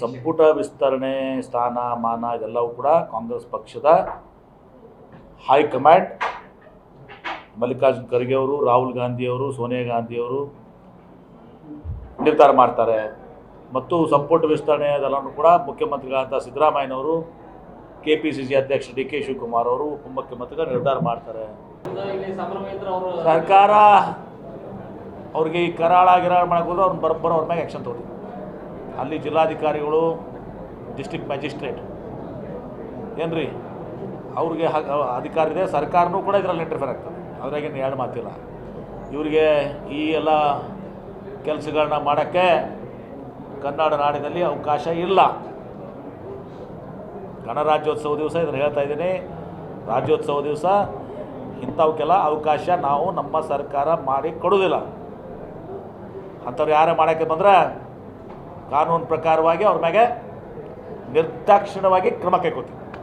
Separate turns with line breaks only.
ಸಂಪುಟ ವಿಸ್ತರಣೆ, ಸ್ಥಾನ, ಮಾನ ಇದೆಲ್ಲವೂ ಕೂಡ ಕಾಂಗ್ರೆಸ್ ಪಕ್ಷದ ಹೈಕಮಾಂಡ್, ಮಲ್ಲಿಕಾರ್ಜುನ್ ಖರ್ಗೆ ಅವರು, ರಾಹುಲ್ ಗಾಂಧಿಯವರು ಸೋನಿಯಾ ಗಾಂಧಿಯವರು ನಿರ್ಧಾರ ಮಾಡ್ತಾರೆ. ಮತ್ತು ಸಂಪುಟ ವಿಸ್ತರಣೆ ಅದೆಲ್ಲವೂ ಕೂಡ ಮುಖ್ಯಮಂತ್ರಿಗಳಾದಂಥ ಸಿದ್ದರಾಮಯ್ಯನವರು ಕೆ ಪಿ ಸಿ ಸಿ ಅಧ್ಯಕ್ಷ ಡಿ ಕೆ ಶಿವಕುಮಾರ್ ಅವರು ಉಪಮುಖ್ಯಮಂತ್ರಿಗಳು ನಿರ್ಧಾರ ಮಾಡ್ತಾರೆ.
ಅವರು
ಸರ್ಕಾರ ಅವ್ರಿಗೆ ಈ ಕರಾಳ ಗಿರಾಳ ಮಾಡಕ್ಕೆ ಹೋದ್ರೆ ಅವ್ರನ್ನ ಬರೋಬ್ಬರ ಅವ್ರ ಮ್ಯಾಗೆ ಆ್ಯಕ್ಷನ್ ತಗೋತೀವಿ. ಅಲ್ಲಿ ಜಿಲ್ಲಾಧಿಕಾರಿಗಳು ಡಿಸ್ಟ್ರಿಕ್ಟ್ ಮ್ಯಾಜಿಸ್ಟ್ರೇಟ್. ಏನ್ರಿ? ಅವ್ರಿಗೆ ಹ- ಅಧಿಕಾರ ಇದೆ, ಸರ್ಕಾರನೂ ಕೂಡ ಇದರಲ್ಲಿ ಇಂಟರ್ಫೇರ್ ಆಗ್ತದೆ. ಅದ್ರಾಗೇನು ಎರಡು ಮಾತಿಲ್ಲ. ಇವರಿಗೆ ಈ ಎಲ್ಲ ಕೆಲಸಗಳನ್ನ ಮಾಡೋಕ್ಕೆ ಕನ್ನಡ ನಾಡಿನಲ್ಲಿ ಅವಕಾಶ ಇಲ್ಲ. ಗಣರಾಜ್ಯೋತ್ಸವ ದಿವಸ ಇದನ್ನು ಹೇಳ್ತಾ ಇದ್ದೀನಿ. ರಾಜ್ಯೋತ್ಸವ ದಿವಸ ಇಂಥವಕ್ಕೆಲ್ಲ ಅವಕಾಶ ನಾವು ನಮ್ಮ ಸರ್ಕಾರ ಮಾಡಿ ಕೊಡೋದಿಲ್ಲ ಅಂಥವ್ರು ಯಾರೇ ಮಾಡೋಕ್ಕೆ ಬಂದ್ರೆ ಕಾನೂನು ಪ್ರಕಾರವಾಗಿ ಅವ್ರ ಮ್ಯಾಗೆ ನಿರ್ದಾಕ್ಷಿಣ್ಯವಾಗಿ ಕ್ರಮ ಕೈಗೊಳ್ತೀವಿ